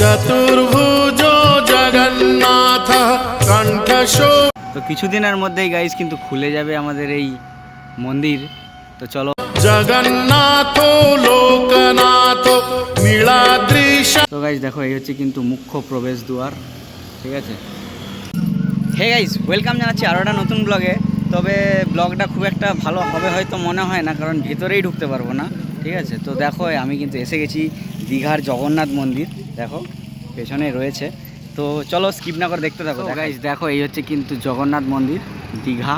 চতুর্ভুজ জগন্নাথ কণ্ঠশো তো কিছুদিনের মধ্যেই গাইজ কিন্তু খুলে যাবে আমাদের এই মন্দির। তো চলো। জগন্নাথ লোকনাথ নীলাদ্রিশ তো গাইজ দেখো এই হচ্ছে কিন্তু মুখ্য প্রবেশ দুয়ার ঠিক আছে? হে গাইজ ওয়েলকাম জানাচ্ছি আরও একটা নতুন ব্লগে তবে ব্লগটা খুব একটা ভালো হবে হয়তো মনে হয় না কারণ ভেতরেই ঢুকতে পারব না ঠিক আছে? তো দেখো আমি কিন্তু এসে গেছি দীঘার জগন্নাথ মন্দির। দেখো পেছনে রয়েছে। তো চলো স্কিপ না করে দেখতে থাকো। গাইজ দেখো এই হচ্ছে কিন্তু জগন্নাথ মন্দির দীঘা।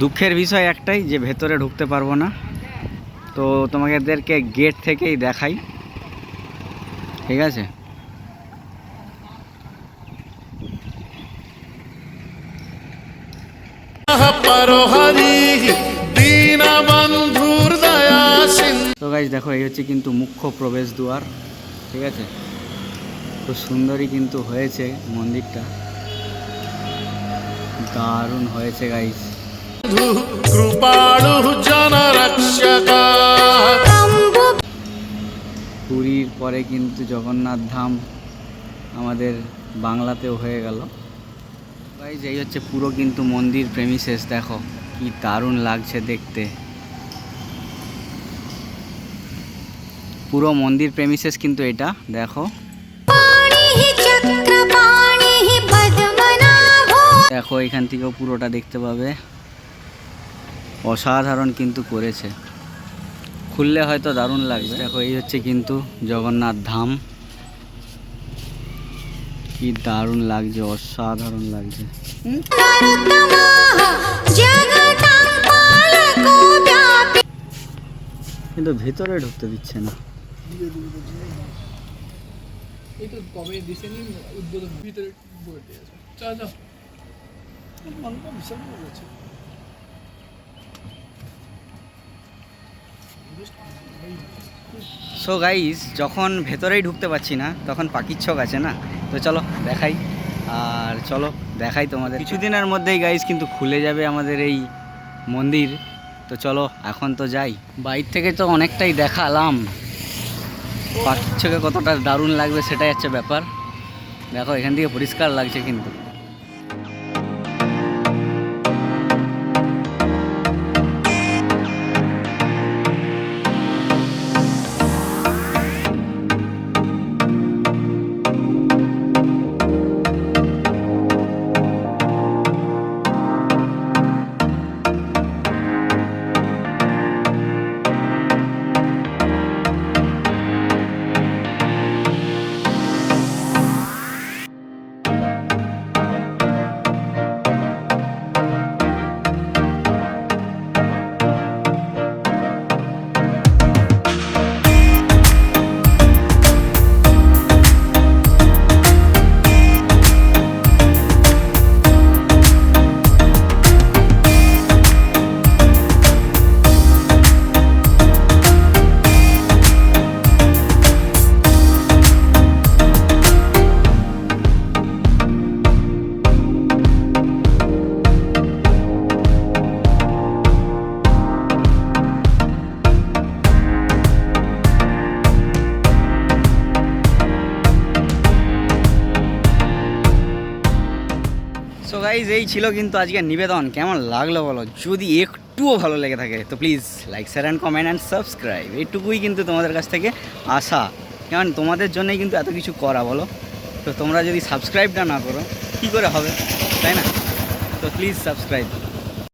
দুঃখের বিষয় একটাই যে ভেতরে ঢুকতে পারব না। তো তোমাদেরকে গেট থেকেই দেখাই। ঠিক আছে? পরহরি গাইজ দেখো এই হচ্ছে কিন্তু মুখ্য প্রবেশ দুয়ার ঠিক আছে? খুব সুন্দরই কিন্তু হয়েছে মন্দিরটা। দারুণ হয়েছে গাইজ পুরীর পরে কিন্তু জগন্নাথ ধাম আমাদের বাংলাতেও হয়ে গেল। গাইজ এই হচ্ছে পুরো কিন্তু মন্দির প্রেমিসেস দেখো কি দারুণ লাগছে দেখতে। পুরো মন্দির প্রেমিসেস কিন্তু এটা দেখো। দেখো এখান থেকেও পুরোটা দেখতে পাবে। অসাধারণ কিন্তু করেছে। খুললে হয়তো দারুণ লাগবে। দেখো এই হচ্ছে কিন্তু জগন্নাথ ধাম। কি দারুণ লাগছে অসাধারণ লাগছে। কিন্তু ভেতরে ঢুকতে দিচ্ছে না। এই তো কবে দিছেনি উদ্বোধন ভিতরে বলে দিয়েছে চল যাও মনটা বিশাল বড় আছে সো গাইস যখন ভেতরেই ঢুকতে পারছি না তখন পাখির ছক আছে না? তো চলো দেখাই। আর চলো দেখাই তোমাদের। কিছুদিনের মধ্যেই গাইস কিন্তু খুলে যাবে আমাদের এই মন্দির। তো চলো এখন তো যাই। বাইর থেকে তো অনেকটাই দেখালাম। পাখির চোখে কতটা দারুণ লাগবে সেটাই হচ্ছে ব্যাপার। দেখো এখান থেকে পরিষ্কার লাগছে কিন্তু। গাইজ এই ছিল কিন্তু আজকের নিবেদন। কেমন লাগল বলো? যদি একটুও ভালো লেগে থাকে, তো please like share and comment and subscribe এটুকুই কিন্তু তোমাদের কাছ থেকে আশা। কারণ তোমাদের জন্যই কিন্তু এত কিছু করা, বলো? তো তোমরা যদি সাবস্ক্রাইবটা না করো, কী করে হবে? তাই না? তো প্লিজ সাবস্ক্রাইব